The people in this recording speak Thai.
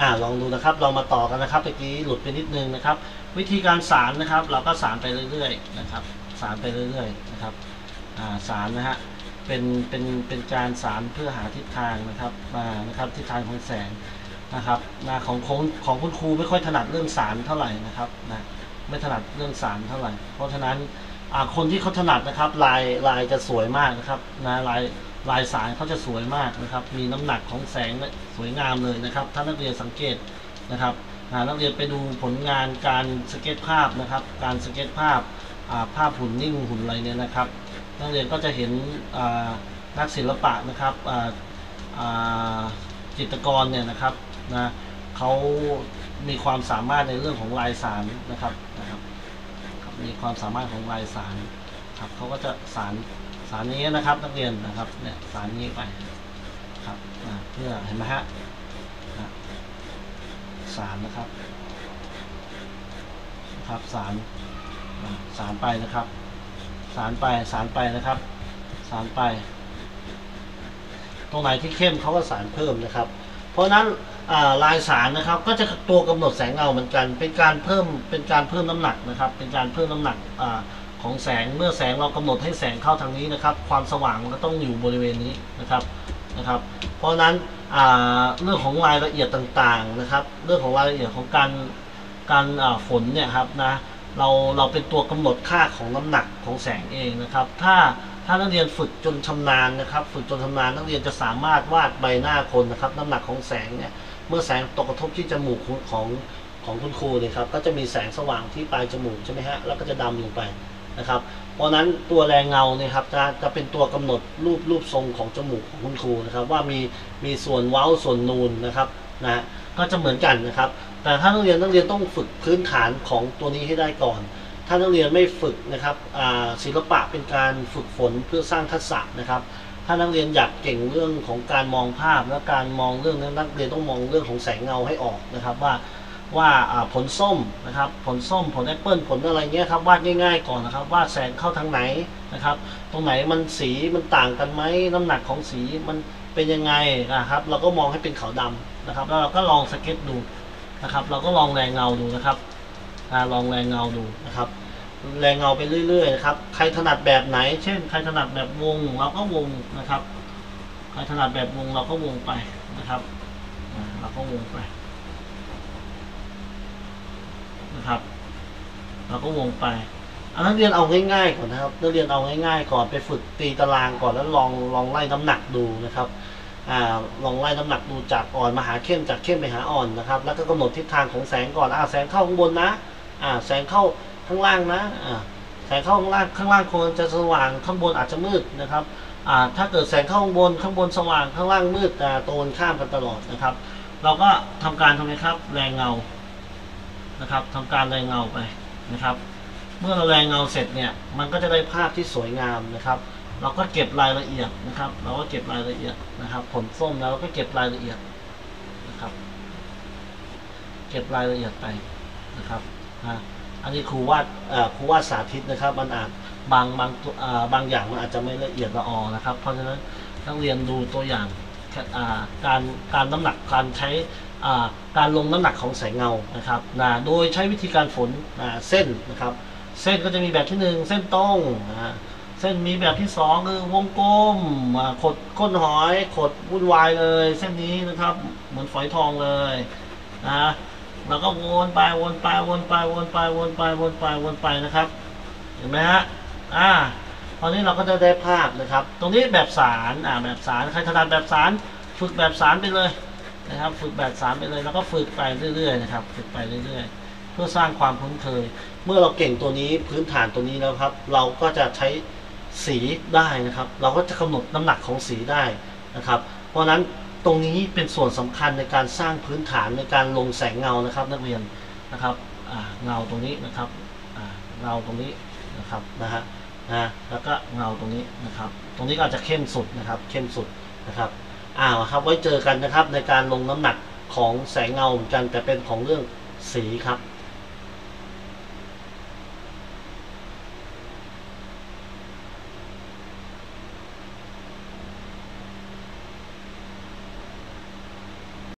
อ่าลองดูนะครับเรามาต่อกันนะครับเมื่อกี้หลุดไปนิดนึงนะครับ วิธีการสารนะครับ เราก็สารไปเรื่อยๆนะครับ สารไปเรื่อยๆนะครับอ่าสารนะฮะเป็นเป็นเป็นการสารเพื่อหาทิศทางนะครับมานะครับทิศทางของแสงนะครับนะของของของคุณครูไม่ค่อยถนัดเรื่องสารเท่าไหร่นะครับนะไม่ถนัดเรื่องสารเท่าไหร่ เพราะฉะนั้นอ่าคนที่เขาถนัดนะครับลายลายจะสวยมากนะครับนะลาย ลายสารเขาจะสวยมากนะครับ มีน้ำหนักของแสงสวยงามเลยนะครับ ถ้านักเรียนสังเกตนะครับนักเรียนไปดูผลงานการสเก็ตภาพนะครับ การสเก็ตภาพภาพหุ่นนิ่งหุ่นอะไรเนี่ยนะครับ นักเรียนก็จะเห็นนักศิลปะนะครับจิตรกรเนี่ยนะครับนะเขามีความสามารถในเรื่องของลายสารนะครับนะครับ มีความสามารถของลายสารครับเขาก็จะสาร สารนี้นะครับนักเรียนนะครับเนี่ยสารนี้ไปครับเพื่อเห็นไหมฮะสารนะครับครับสารสารไปนะครับ สารไปสารไปนะครับ สารไป ตรงไหนที่เข้มเขาก็สารเพิ่มนะครับ เพราะฉะนั้นลายสารนะครับก็จะตัวกำหนดแสงเงาเหมือนกัน เป็นการเพิ่มเป็นการเพิ่มน้ำหนักนะครับ เป็นการเพิ่มน้ำหนักอา ของแสงเมื่อแสงเรากำหนดให้แสงเข้าทางนี้นะครับ ความสว่างมันก็ต้องอยู่บริเวณนี้นะครับนะครับ เพราะฉะนั้นเรื่องของรายละเอียดต่างๆนะครับ เรื่องของรายละเอียดของการการฝนเนี่ยครับนะเราเราเป็นตัวกำหนดค่าของน้ำหนักของแสงเองนะครับ ถ้าถ้านักเรียนฝึกจนชำนาญนะครับ ฝึกจนชำนาญนักเรียนจะสามารถวาดใบหน้าคนนะครับ น้ำหนักของแสงเนี่ยเมื่อแสงตกกระทบที่จมูกของของของคุณครูเนี่ยครับก็จะมีแสงสว่างที่ปลายจมูกใช่ไหมฮะแล้วก็จะดำลงไป นะครับ เพราะนั้นตัวแรงเงาเนี่ยครับจะจะเป็นตัวกำหนดรูปรูปทรงของจมูกของคุณครูนะครับ ว่ามีมีส่วนเว้าส่วนนูนนะครับนะก็จะเหมือนกันนะครับ แต่ถ้านักเรียนนักเรียนต้องฝึกพื้นฐานของตัวนี้ให้ได้ก่อน ถ้านักเรียนไม่ฝึกนะครับศิลปะเป็นการฝึกฝนเพื่อสร้างทักษะนะครับถ้านักเรียนอยากเก่งเรื่องของการมองภาพและการมองเรื่องนั้นนักเรียนต้องมองเรื่องของแสงเงาให้ออกนะครับว่า ว่าผลส้มนะครับผลส้มผลแอปเปิลผลอะไรเงี้ยครับวาดง่ายๆก่อนนะครับวาดแสงเข้าทางไหนนะครับ ตรงไหนมันสีมันต่างกันไหมน้ำหนักของสีมันเป็นยังไงนะครับ เราก็มองให้เป็นขาวดำนะครับแล้วเราก็ลองสเก็ตดูนะครับ เราก็ลองแรงเงาดูนะครับลองแรงเงาดูนะครับแรงเงาไปเรื่อยๆนะครับใครถนัดแบบไหน เช่น ใครถนัดแบบวงเราก็วงนะครับ ใครถนัดแบบวงเราก็วงไปนะครับเราก็วงไป นะครับ เราก็วงไปอันนักเรียนเอาง่ายๆก่อนนะครับนักเรียนเอาง่ายๆก่อนไปฝึกตีตารางก่อนแล้วลองลองไล่น้ำหนักดูนะครับอ่าลองไล่น้ำหนักดูจากอ่อนมาหาเข้มจากเข้มไปหาอ่อนนะครับ แล้วก็กำหนดทิศทางของแสงก่อนอ่าแสงเข้าข้างบนนะอ่าแสงเข้าข้างล่างนะอ่าแสงเข้าข้างล่างข้างล่างควรจะสว่างข้างบนอาจจะมืดนะครับอ่าถ้าเกิดแสงเข้าข้างบนข้างบนสว่างข้างล่างมืดอ่าตรงกันข้ามกันตลอดนะครับ เราก็ทำการทำไงครับ แรงเงา นะครับทำการแรงเงาไปนะครับ เมื่อเราแรงเงาเสร็จเนี่ยมันก็จะได้ภาพที่สวยงามนะครับ เราก็เก็บรายละเอียดนะครับ เราก็เก็บรายละเอียดนะครับผลส้มแล้วเราก็เก็บรายละเอียดนะครับ เก็บรายละเอียดไปนะครับอันนี้ครูวาดครูวาดสาธิตนะครับ มันอาจบางบางตัวบางอย่างมันอาจจะไม่ละเอียดละออนะครับ เพราะฉะนั้นนักเรียนดูตัวอย่างการการน้ำหนักการใช้ การลงน้ำหนักของแสงเงานะครับนะโดยใช้วิธีการฝนอ่าเส้นนะครับ เส้นก็จะมีแบบที่หนึ่งเส้นตรงนะเส้นมีแบบที่สองคือวงกลมขดก้นหอย ขดวุ่นวายเลย เส้นนี้นะครับ เหมือนฝอยทองเลยนะแล้วก็วนไปวนไปวนไปวนไปวนไปวนไปวนไปนะครับ เห็นไหมฮะอ่าตอนนี้เราก็จะได้ภาพนะครับ ตรงนี้แบบสารอ่าแบบสารใครถนัดแบบสารฝึกแบบสารไปเลย นะครับ ฝึกแบบสารไปเลยแล้วก็ฝึกไปเรื่อยๆนะครับ ฝึกไปเรื่อยๆ เพื่อสร้างความคุ้นเคย เมื่อเราเก่งตัวนี้พื้นฐานตัวนี้แล้วครับ เราก็จะใช้สีได้นะครับ เราก็จะกำหนดน้ำหนักของสีได้นะครับ เพราะฉะนั้นตรงนี้เป็นส่วนสำคัญในการสร้างพื้นฐานในการลงแสงเงานะครับ นักเรียนนะครับเงาตรงนี้นะครับเงาตรงนี้นะครับนะฮะนะแล้วก็เงาตรงนี้นะครับ ตรงนี้ก็อาจจะเข้มสุดนะครับ เข้มสุดนะครับ อ้าวครับไว้เจอกันนะครับในการลงน้ำหนักของแสงเงาเหมือนกันแต่เป็นของเรื่องสีครับ